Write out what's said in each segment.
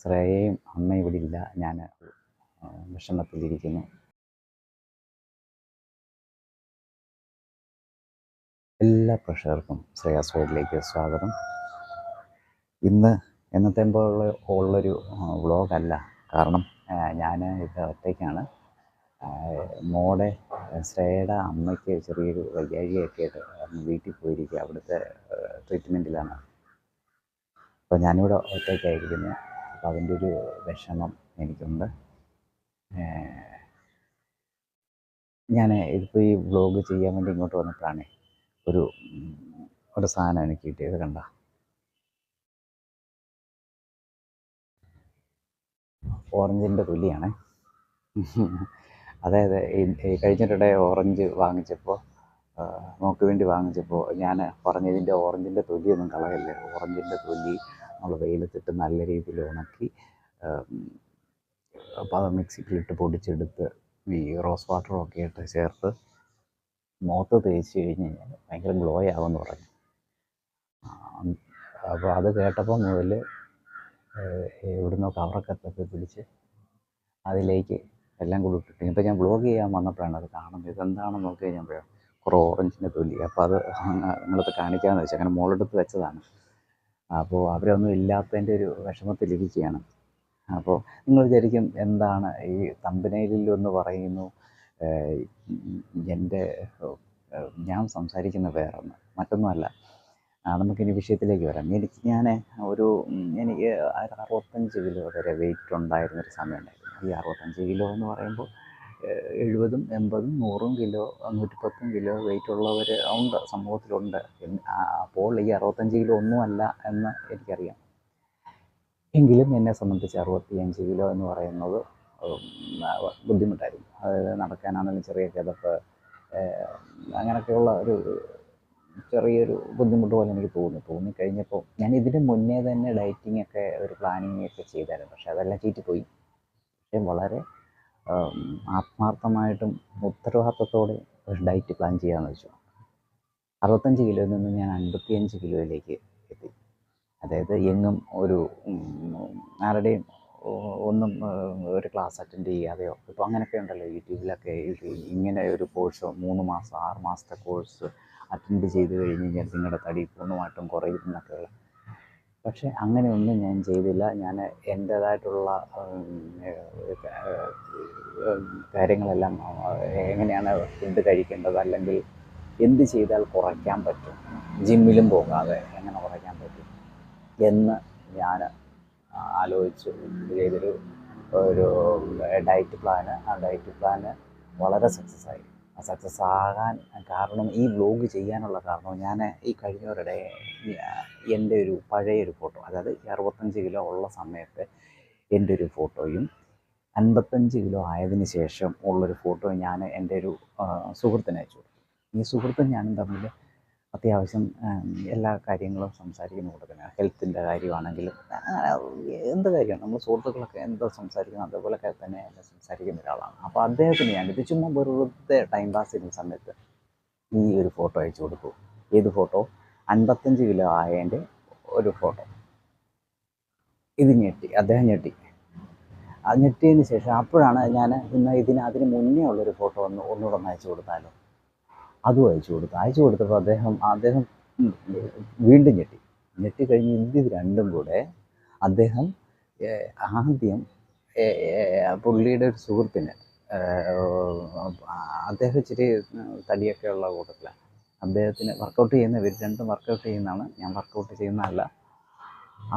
ശ്രേയയും അമ്മ ഇവിടെ ഇല്ല ഞാൻ വിഷമത്തിലിരിക്കുന്നു. എല്ലാ പ്രഷർക്കും ശ്രേയാസ് വേഡിലേക്ക് സ്വാഗതം. ഇന്ന് എന്നത്തെ പോലെ ഉള്ളൊരു വ്ളോഗല്ല. കാരണം ഞാൻ ഇത് ഒറ്റയ്ക്കാണ്. മോടെ ശ്രേയയുടെ അമ്മയ്ക്ക് ചെറിയൊരു വയ്യാഴിയൊക്കെ ആയിട്ട് വീട്ടിൽ പോയിരിക്കുക. അവിടുത്തെ ട്രീറ്റ്മെന്റിലാണ് അപ്പോൾ ഞാനിവിടെ ഒറ്റയ്ക്കായിരിക്കുന്നു. അപ്പോൾ അതിന്റെ ഒരു വിഷമം എനിക്കുണ്ട്. ഞാൻ ഇതിപ്പോൾ ഈ വ്ളോഗ് ചെയ്യാൻ വേണ്ടി ഇങ്ങോട്ട് വന്നപ്പോഴാണ് ഒരു ഒരു സാധനം എനിക്ക് കിട്ടിയത് കണ്ട? ഓറഞ്ചിന്റെ തൊലിയാണ്. അതായത് കഴിഞ്ഞിട്ടിടെ ഓറഞ്ച് വാങ്ങിച്ചപ്പോൾ നോക്ക് വേണ്ടി വാങ്ങിച്ചപ്പോൾ ഞാൻ പറഞ്ഞതിന്റെ ഓറഞ്ചിന്റെ തൊലിയൊന്നും കളയല്ലേ? ഓറഞ്ചിന്റെ തൊലി നമ്മൾ വെയിലത്തിട്ട് നല്ല രീതിയിൽ ഉണക്കി അപ്പോൾ അത് മിക്സിയിലിട്ട് പൊടിച്ചെടുത്ത് ഈ റോസ് ഒക്കെ ഇട്ട് ചേർത്ത് മുഖത്ത് തേച്ച് കഴിഞ്ഞ് കഴിഞ്ഞാൽ ഭയങ്കര ഗ്ലോ ആവുമെന്ന് പറഞ്ഞു. അപ്പോൾ അത് കേട്ടപ്പോൾ മുതൽ എവിടുന്നോ കവറൊക്കെ പിടിച്ച് അതിലേക്ക് എല്ലാം കൂടി ഇട്ടിട്ട് ഇപ്പോൾ ഞാൻ ബ്ലോഗ് ചെയ്യാൻ വന്നപ്പോഴാണ് അത് കാണുന്നത്. ഇതെന്താണെന്ന് നോക്കി കഴിഞ്ഞപ്പോഴാണ് കുറേ ഓറഞ്ചിന്റെ തൊലി. അപ്പോൾ അത് നിങ്ങളത് കാണിക്കാമെന്ന് വെച്ചാൽ അങ്ങനെ മുകളെടുത്ത് വെച്ചതാണ്. അപ്പോൾ അവരൊന്നും ഇല്ലാത്തതിന്റെ ഒരു വിഷമത്തിലിരിക്കുകയാണ് അപ്പോൾ നിങ്ങൾ വിചാരിക്കും എന്താണ് ഈ തമ്പനയിലൊന്ന് പറയുന്നു എന്റെ ഞാൻ സംസാരിക്കുന്ന വേറൊന്ന് മറ്റൊന്നുമല്ല. നമുക്കിനി വിഷയത്തിലേക്ക് വരാം. എനിക്ക് ഞാൻ ഒരു എനിക്ക് അറുപത്തഞ്ച് കിലോ വരെ വെയിറ്റ് ഉണ്ടായിരുന്നൊരു സമയമുണ്ടായിരുന്നു ഈ അറുപത്തഞ്ച് കിലോ എന്ന് പറയുമ്പോൾ എഴുപതും എൺപതും നൂറും കിലോ നൂറ്റിപ്പത്തും കിലോ വെയിറ്റ് ഉള്ളവർ ഉണ്ട് സമൂഹത്തിലുണ്ട്. അപ്പോൾ ഈ അറുപത്തഞ്ച് കിലോ ഒന്നുമല്ല എന്ന് എനിക്കറിയാം. എങ്കിലും എന്നെ സംബന്ധിച്ച് അറുപത്തിയഞ്ച് കിലോ എന്ന് പറയുന്നത് ബുദ്ധിമുട്ടായിരുന്നു. അതായത് നടക്കാനാണെങ്കിലും ചെറിയ കിതപ്പ് അങ്ങനെയൊക്കെയുള്ള ഒരു ചെറിയൊരു ബുദ്ധിമുട്ട് പോലെ എനിക്ക് തോന്നി. തോന്നിക്കഴിഞ്ഞപ്പോൾ ഞാൻ ഇതിന് മുന്നേ തന്നെ ഡയറ്റിങ്ങൊക്കെ ഒരു പ്ലാനിങ്ങൊക്കെ ചെയ്തായിരുന്നു. പക്ഷേ അതെല്ലാം ചീറ്റിപ്പോയി. പക്ഷേ വളരെ ആത്മാർത്ഥമായിട്ടും ഉത്തരവാദിത്തത്തോടെ ഒരു ഡയറ്റ് പ്ലാൻ ചെയ്യാമെന്ന് വെച്ചു. അറുപത്തഞ്ച് കിലോയിൽ നിന്ന് ഞാൻ അൻപത്തിയഞ്ച് കിലോയിലേക്ക് എത്തി. അതായത് എങ്ങും ഒരു ആരുടെയും ഒന്നും ഒരു ക്ലാസ് അറ്റൻഡ് ചെയ്യാതെയോ ഇപ്പോൾ അങ്ങനെയൊക്കെ ഉണ്ടല്ലോ യൂട്യൂബിലൊക്കെ ഇങ്ങനെ ഒരു കോഴ്സ് മൂന്ന് മാസം ആറ് മാസത്തെ കോഴ്സ് അറ്റൻഡ് ചെയ്ത് കഴിഞ്ഞ് കഴിഞ്ഞാൽ നിങ്ങളുടെ തടി പൂർണമായിട്ടും കുറയും എന്നൊക്കെയുള്ള പക്ഷേ അങ്ങനെയൊന്നും ഞാൻ ചെയ്തില്ല. ഞാൻ എന്റേതായിട്ടുള്ള കാര്യങ്ങളെല്ലാം എങ്ങനെയാണ് ഫുഡ് കഴിക്കേണ്ടത്? അല്ലെങ്കിൽ എന്ത് ചെയ്താൽ കുറയ്ക്കാൻ പറ്റും? ജിമ്മിലും പോകാതെ എങ്ങനെ കുറയ്ക്കാൻ പറ്റും? എന്ന് ഞാൻ ആലോചിച്ച്. ചെയ്തൊരു ഒരു ഡയറ്റ് പ്ലാന്. ആ ഡയറ്റ് പ്ലാന് വളരെ സക്സസ് ആയി. സക്സസ് ആകാൻ കാരണം ഈ വ്ലോഗ് ചെയ്യാനുള്ള കാരണം ഞാൻ ഈ കഴിഞ്ഞവരുടെ എന്റെ ഒരു പഴയ ഒരു ഫോട്ടോ അതായത് അറുപത്തഞ്ച് കിലോ ഉള്ള സമയത്ത് എന്റെ ഒരു ഫോട്ടോയും അൻപത്തഞ്ച് കിലോ ആയതിനു ശേഷം ഉള്ളൊരു ഫോട്ടോ ഞാൻ എന്റെ ഒരു സുഹൃത്തിനയച്ചു ഈ സുഹൃത്തും ഞാനും തമ്മിൽ അത്യാവശ്യം എല്ലാ കാര്യങ്ങളും സംസാരിക്കുന്ന കൂട്ടത്തിന് ഹെൽത്തിന്റെ കാര്യമാണെങ്കിലും എന്ത് കാര്യമാണ്? നമ്മൾ സുഹൃത്തുക്കളൊക്കെ എന്തോ സംസാരിക്കുന്നത് അതേപോലെയൊക്കെ തന്നെ സംസാരിക്കുന്ന ഒരാളാണ്. അപ്പോൾ അദ്ദേഹത്തിന് ഞാൻ ഇത് ചുമ്മാ വെറുതെ ടൈം പാസ് ചെയ്യുന്ന സമയത്ത് ഈ ഒരു ഫോട്ടോ അയച്ചു കൊടുത്തു. ഏത് ഫോട്ടോ? അൻപത്തഞ്ച് കിലോ ആയതിന്റെ ഒരു ഫോട്ടോ. ഇത് ഞെട്ടി അദ്ദേഹം ഞെട്ടി. ഞെട്ടിയതിന് ശേഷം അപ്പോഴാണ് ഞാൻ ഇന്ന് ഇതിന് അതിന് മുന്നേ ഉള്ളൊരു ഫോട്ടോ ഒന്ന് ഒന്നുകൂടെ ഒന്ന് അയച്ചു കൊടുത്താലോ? അതും അയച്ചു കൊടുത്തു. അയച്ചു കൊടുത്തപ്പോൾ അദ്ദേഹം അദ്ദേഹം വീണ്ടും ഞെട്ടി. ഞെട്ടി കഴിഞ്ഞ് ഇത് രണ്ടും കൂടെ അദ്ദേഹം ആദ്യം പുള്ളിയുടെ ഒരു സുഹൃത്തിന് അദ്ദേഹം ഇച്ചിരി തടിയൊക്കെ ഉള്ള കൂട്ടത്തിലാണ് അദ്ദേഹത്തിന് വർക്കൗട്ട് ചെയ്യുന്ന ഇവർ രണ്ടും വർക്കൗട്ട് ചെയ്യുന്നതാണ്. ഞാൻ വർക്കൗട്ട് ചെയ്യുന്നതല്ല.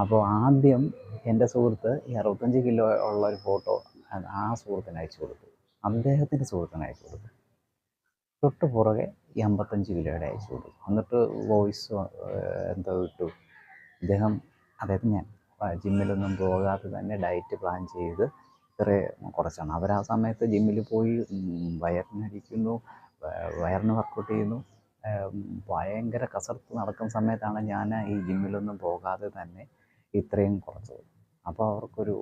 അപ്പോൾ ആദ്യം എന്റെ സുഹൃത്ത് ഈ അറുപത്തഞ്ച് കിലോ ഉള്ള ഒരു ഫോട്ടോ ആ സുഹൃത്തിന് അയച്ചു കൊടുത്തു. അദ്ദേഹത്തിന്റെ സുഹൃത്തിന് അയച്ചു കൊടുത്തു. തൊട്ട് പുറകെ ഈ അമ്പത്തഞ്ച് കിലോയുടെ അയച്ചു കൊടുത്തു എന്നിട്ട് വോയിസ് എന്തോ ഇട്ടു. ഇദ്ദേഹം അതായത് ഞാൻ ജിമ്മിലൊന്നും പോകാതെ തന്നെ ഡയറ്റ് പ്ലാൻ ചെയ്ത് ഇത്ര കുറച്ചാണ്. അവർ ആ സമയത്ത് ജിമ്മിൽ പോയി വയറിനടിക്കുന്നു വയറിന് വർക്കൗട്ട് ചെയ്യുന്നു. ഭയങ്കര കസർത്ത് നടക്കുന്ന സമയത്താണ് ഞാൻ ഈ ജിമ്മിലൊന്നും പോകാതെ തന്നെ ഇത്രയും കുറച്ചത്. അപ്പോൾ അവർക്കൊരു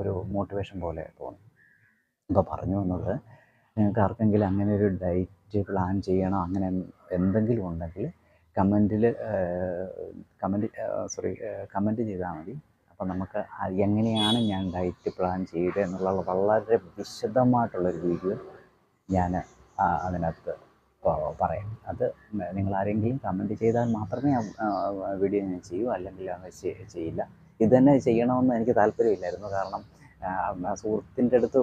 ഒരു മോട്ടിവേഷൻ പോലെ തോന്നി. അപ്പോൾ പറഞ്ഞു വന്നത് നിങ്ങൾക്ക് ആർക്കെങ്കിലും അങ്ങനെ ഒരു ഡയറ്റ് പ്ലാൻ ചെയ്യണം? അങ്ങനെ എന്തെങ്കിലും ഉണ്ടെങ്കിൽ കമന്റിൽ കമന്റ് സോറി കമന്റ് ചെയ്താൽ മതി. അപ്പം നമുക്ക് എങ്ങനെയാണ് ഞാൻ ഡയറ്റ് പ്ലാൻ ചെയ്തത് എന്നുള്ള വളരെ വിശദമായിട്ടുള്ളൊരു വീഡിയോ ഞാൻ അതിനകത്ത് പറയാം. അത് നിങ്ങൾ ആരെങ്കിലും കമന്റ് ചെയ്താൽ മാത്രമേ വീഡിയോ ഞാൻ ചെയ്യൂ അല്ലെങ്കിൽ അത് ചെയ്യില്ല. ഇത് തന്നെ ചെയ്യണമെന്ന് എനിക്ക് താല്പര്യമില്ലായിരുന്നു. കാരണം സുഹൃത്തിന്റെ അടുത്ത്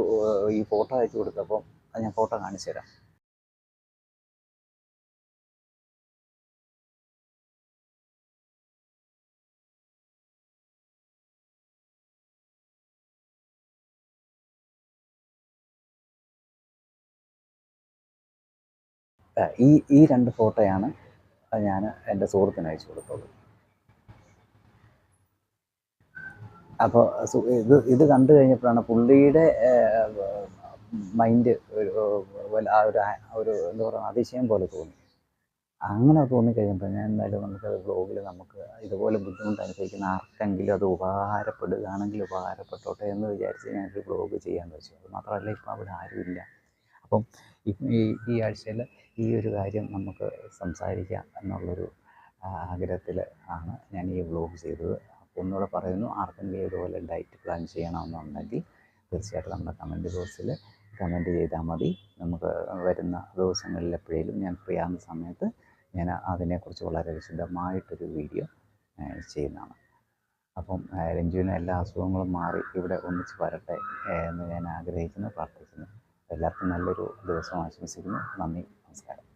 ഈ ഫോട്ടോ അയച്ചു കൊടുത്തപ്പോൾ അത് ഞാൻ ഫോട്ടോ കാണിച്ചു തരാം. ഈ ഈ രണ്ട് ഫോട്ടോയാണ് ഞാൻ എന്റെ സുഹൃത്തിന് അയച്ചു കൊടുത്തത്. അപ്പോൾ ഇത് ഇത് കണ്ടു കഴിഞ്ഞപ്പോഴാണ് പുള്ളിയുടെ മൈൻഡ് ഒരു ആ ഒരു ഒരു എന്താ പറയുക അതിശയം പോലെ തോന്നി. അങ്ങനെ തോന്നിക്കഴിഞ്ഞപ്പോൾ ഞാൻ എന്തായാലും നമുക്കത് ബ്ലോഗിൽ നമുക്ക് ഇതുപോലെ ബുദ്ധിമുട്ട് അനുഭവിക്കുന്ന ആർക്കെങ്കിലും അത് ഉപകാരപ്പെടുകയാണെങ്കിൽ ഉപകാരപ്പെട്ടോട്ടെ എന്ന് വിചാരിച്ച് ഞാനൊരു ബ്ലോഗ് ചെയ്യാൻ വെച്ചു. അത് മാത്രമല്ല ഇപ്പം അവിടെ ആരുമില്ല അപ്പം ഈ- ഈ ആഴ്ചയിൽ ഈ ഒരു കാര്യം നമുക്ക് സംസാരിക്കാം എന്നുള്ളൊരു ആഗ്രഹത്തിൽ ആണ് ഞാൻ ഈ വ്ലോഗ് ചെയ്തത്. അപ്പോൾ ഒന്നുകൂടെ പറയുന്നു ആർക്കെങ്കിലും ഇതുപോലെ ഡയറ്റ് പ്ലാൻ ചെയ്യണമെന്നുണ്ടെങ്കിൽ തീർച്ചയായിട്ടും നമ്മുടെ കമന്റ് ബോക്സിൽ കമന്റ് ചെയ്താൽ മതി. നമുക്ക് വരുന്ന ദിവസങ്ങളിൽ എപ്പോഴേലും ഞാൻ ഫ്രീ ആകുന്ന സമയത്ത് ഞാൻ അതിനെക്കുറിച്ച് വളരെ വിശദമായിട്ടൊരു വീഡിയോ ചെയ്യുന്നതാണ്. അപ്പം രഞ്ജുവിന് എല്ലാ അസുഖങ്ങളും മാറി ഇവിടെ ഒന്നിച്ച് വരട്ടെ എന്ന് ഞാൻ ആഗ്രഹിക്കുന്നു പ്രാർത്ഥിക്കുന്നു. എല്ലാവർക്കും നല്ലൊരു ദിവസം ആശംസിക്കുന്നു. നന്ദി നമസ്കാരം.